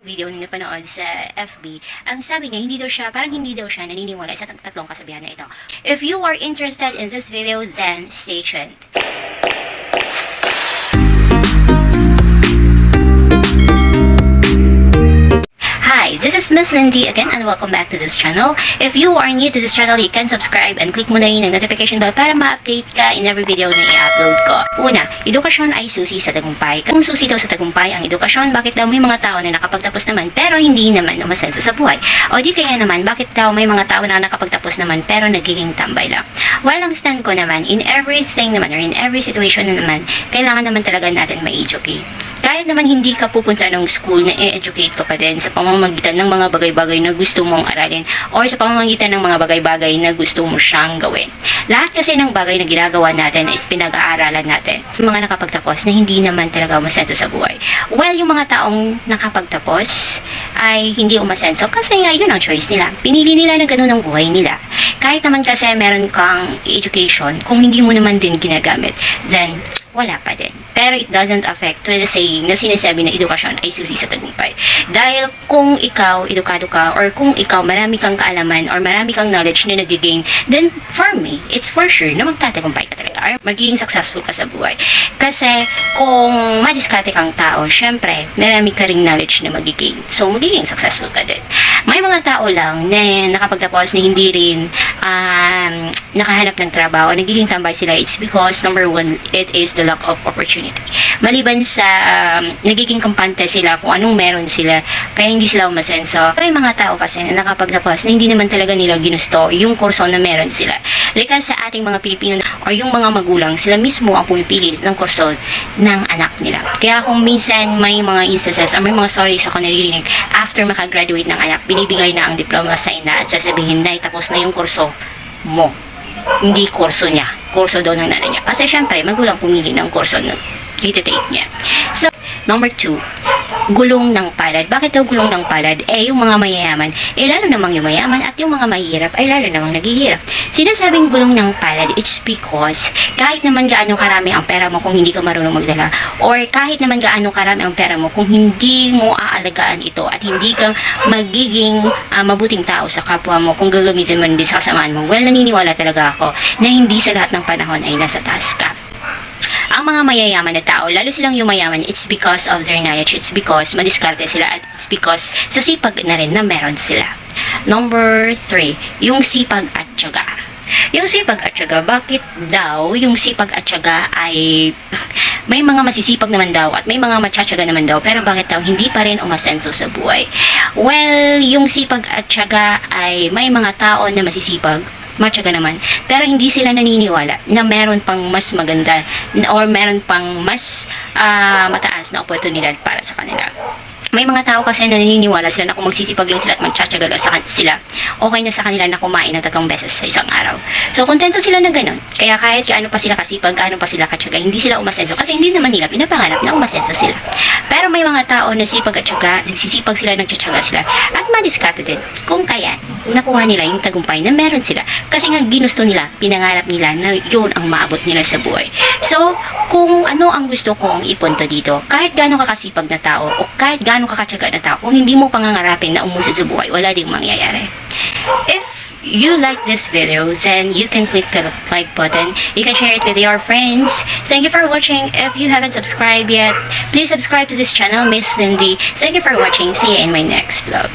video na napanood sa FB, ang sabi niya, hindi daw siya, parang hindi daw siya naniniwala sa tat- tatlong kasabihan na ito. If you are interested in this video, then stay tuned. This is Miss Lindy again and welcome back to this channel. If you are new to this channel, you can subscribe and click mo na yun ang notification bell para ma-update ka in every video na i-upload ko. Una, edukasyon ay susi sa tagumpay. Kung susi daw sa tagumpay ang edukasyon, bakit daw may mga tao na nakapagtapos naman pero hindi naman umasenso sa buhay? O di kaya naman, bakit daw may mga tao na nakapagtapos naman pero nagiging tambay lang? While ang stand ko naman, in everything naman or in every situation na naman, kailangan naman talaga natin ma-educate kahit naman hindi ka pupunta ng school na i-educate ka pa din sa pamamagitan ng mga bagay-bagay na gusto mong aralin or sa pamamagitan ng mga bagay-bagay na gusto mo siyang gawin. Lahat kasi ng bagay na ginagawa natin is pinag-aaralan natin. Yung mga nakapagtapos na hindi naman talaga umasenso sa buhay. Well, yung mga taong nakapagtapos ay hindi umasenso kasi nga yun ang choice nila. Pinili nila na ganun ang buhay nila. Kahit naman kasi meron kang education, kung hindi mo naman din ginagamit, then wala pa din. Pero it doesn't affect to the saying na sinasabi na edukasyon ay susi sa tagumpay. Dahil kung ikaw, edukado ka, or kung ikaw marami kang kaalaman or marami kang knowledge na nag-gain, then for me, it's for sure na magtatagumpay ka talaga or magiging successful ka sa buhay. Kasi kung madiskarte kang tao, syempre, marami ka ring knowledge na mag-gain. So, magiging successful ka din. May mga tao lang na nakapagtapos na hindi rin um, nakahanap ng trabaho, nagiging tambay sila, it's because number one, it is the lack of opportunity. Maliban sa um, nagiging kampante sila kung anong meron sila, kaya hindi sila umasenso. May mga tao kasi na nakapagtapos na hindi naman talaga nila ginusto yung kurso na meron sila. Like sa ating mga Pilipino or yung mga magulang, sila mismo ang pumipili ng kurso ng anak nila. Kaya kung minsan may mga instances or may mga stories ako naririnig after makagraduate ng anak, binibigay na ang diploma sa ina at sasabihin na tapos na yung kurso mo hindi kurso niya. Kurso daw ng nanay niya. Kasi syempre, magulang pumili ng kurso na iti-take niya. So, number two, gulong ng palad. Bakit daw gulong ng palad? Eh, yung mga mayayaman, eh lalo namang yung mayaman at yung mga mahihirap ay lalo namang naghihirap. Sinasabing gulong ng palad, it's because kahit naman gaano karami ang pera mo kung hindi ka marunong magdala or kahit naman gaano karami ang pera mo kung hindi mo aalagaan ito at hindi ka magiging ah, mabuting tao sa kapwa mo kung gagamitin mo din sa kasamaan mo. Well, naniniwala talaga ako na hindi sa lahat ng panahon ay nasa taas ka ang mga mayayaman na tao, lalo silang yumayaman, it's because of their knowledge, it's because madiskarte sila, at it's because sa sipag na rin na meron sila. Number three, yung sipag at tiyaga. Yung sipag at tiyaga, bakit daw yung sipag at tiyaga ay may mga masisipag naman daw at may mga matsyatsaga naman daw pero bakit daw hindi pa rin umasenso sa buhay? Well, yung sipag at tiyaga ay may mga tao na masisipag matyaga naman. Pero hindi sila naniniwala na meron pang mas maganda or meron pang mas ah, mataas na oportunidad para sa kanila. May mga tao kasi na naniniwala sila na kung magsisipag lang sila at magtsatsaga sa sila, okay na sa kanila na kumain ng tatlong beses sa isang araw. So, kontento sila na ganun. Kaya kahit gaano pa sila kasipag, gaano pa sila katsaga, hindi sila umasenso kasi hindi naman nila pinapangarap na umasenso sila. Pero may mga tao na sipag at tsaga, nagsisipag sila, nagtsatsaga sila, at madiskarte din kung kaya nakuha nila yung tagumpay na meron sila. Kasi nga ginusto nila, pinangarap nila na yun ang maabot nila sa buhay. So, kung ano ang gusto kong ipunto dito, kahit gaano ka kasipag na tao o kahit gaano ka katsaga na tao, kung hindi mo pangangarapin na umuso sa buhay, wala ding mangyayari. If you like this video, then you can click the like button. You can share it with your friends. Thank you for watching. If you haven't subscribed yet, please subscribe to this channel, Miss Lindy. Thank you for watching. See you in my next vlog.